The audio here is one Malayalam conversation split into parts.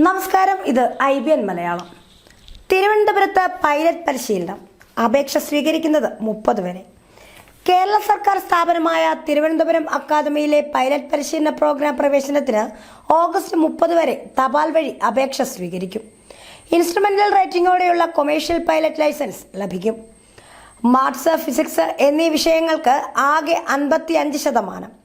നമസ്കാരം ഇത് ഐ ബി എൻ മലയാളം. തിരുവനന്തപുരത്ത് പൈലറ്റ് പരിശീലനം. അപേക്ഷ സ്വീകരിക്കുന്നത് മുപ്പത് വരെ. കേരള സർക്കാർ സ്ഥാപനമായ തിരുവനന്തപുരം അക്കാദമിയിലെ പൈലറ്റ് പരിശീലന പ്രോഗ്രാം പ്രവേശനത്തിന് ഓഗസ്റ്റ് മുപ്പത് വരെ തപാൽ വഴി അപേക്ഷ സ്വീകരിക്കും. ഇൻസ്ട്രുമെന്റൽ റേറ്റിംഗോടെയുള്ള കൊമേഴ്ഷ്യൽ പൈലറ്റ് ലൈസൻസ് ലഭിക്കും. മാത്സ് ഫിസിക്സ് എന്നീ വിഷയങ്ങൾക്ക് ആകെ അൻപത്തി അഞ്ച് ശതമാനം.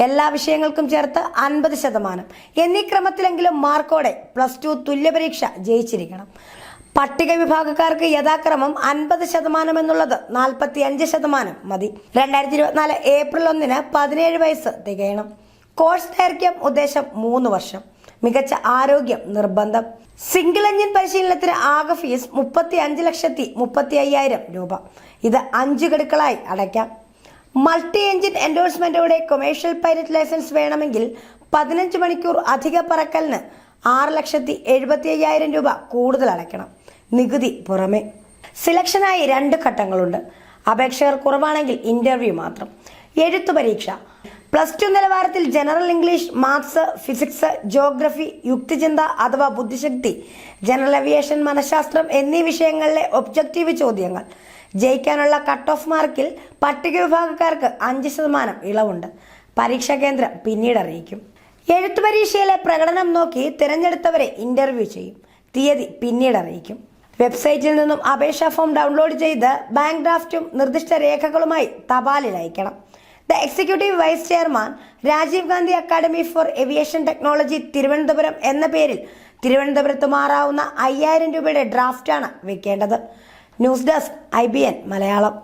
എല്ലാ വിഷയങ്ങൾക്കും ചേർത്ത് അൻപത് ശതമാനം. എന്നീ ക്രമത്തിലെങ്കിലും മാർക്കോടെ പ്ലസ് ടു തുല്യപരീക്ഷ ജയിച്ചിരിക്കണം. പട്ടിക വിഭാഗക്കാർക്ക് യഥാക്രമം അൻപത് ശതമാനം എന്നുള്ളത് നാൽപ്പത്തി അഞ്ച് ശതമാനം മതി. രണ്ടായിരത്തി ഇരുപത്തിനാല് ഏപ്രിൽ ഒന്നിന് പതിനേഴ് വയസ്സ് തികയണം. കോഴ്സ് ദൈർഘ്യം ഉദ്ദേശം മൂന്ന് വർഷം. മികച്ച ആരോഗ്യം നിർബന്ധം. സിംഗിൾ എഞ്ചിൻ പരിശീലനത്തിന് ആകെ ഫീസ് മുപ്പത്തി അഞ്ച് ലക്ഷത്തി മുപ്പത്തി അയ്യായിരം രൂപ. ഇത് അഞ്ച് ഗഡുക്കളായി അടയ്ക്കാം. മൾട്ടി എഞ്ചിൻ എൻഡോഴ്സ്മെന്റോടെ കൊമേഴ്ഷ്യൽ പൈലറ്റ് ലൈസൻസ് വേണമെങ്കിൽ പതിനഞ്ച് മണിക്കൂർ അധിക പറക്കലിന് ആറ് ലക്ഷത്തി എഴുപത്തി അയ്യായിരം രൂപ കൂടുതൽ അടയ്ക്കണം. നികുതി പുറമെ. സിലക്ഷനായി രണ്ട് ഘട്ടങ്ങളുണ്ട്. അപേക്ഷകർ കുറവാണെങ്കിൽ ഇന്റർവ്യൂ മാത്രം. എഴുത്തു പരീക്ഷ. പ്ലസ് ടു നിലവാരത്തിൽ general English maths physics geography യുക്തിചിന്ത അഥവാ ബുദ്ധിശക്തി ജനറൽ അവിയേഷൻ മനഃശാസ്ത്രം എന്നീ വിഷയങ്ങളിലെ ഒബ്ജക്റ്റീവ് ചോദ്യങ്ങൾ. ജയിക്കാനുള്ള കട്ട് ഓഫ് മാർക്കിൽ പട്ടിക വിഭാഗക്കാർക്ക് അഞ്ച് ശതമാനം ഇളവുണ്ട്. പരീക്ഷാ കേന്ദ്രം പിന്നീട് അറിയിക്കും. എഴുത്തു പരീക്ഷയിലെ പ്രകടനം നോക്കി തിരഞ്ഞെടുത്തവരെ ഇന്റർവ്യൂ ചെയ്യും. തീയതി പിന്നീട് അറിയിക്കും. വെബ്സൈറ്റിൽ നിന്നും അപേക്ഷാ ഫോം ഡൗൺലോഡ് ചെയ്ത് ബാങ്ക് ഡ്രാഫ്റ്റും നിർദ്ദിഷ്ട രേഖകളുമായി തപാലിൽ അയക്കണം. The executive vice chairman Rajiv Gandhi academy for aviation technology Thiruvananthapuram എന്ന പേരിൽ തിരുവനന്തപുരത്ത് മാറാവുന്ന അയ്യായിരം രൂപയുടെ ഡ്രാഫ്റ്റാണ് വെക്കേണ്ടത്. News desk I Malayalam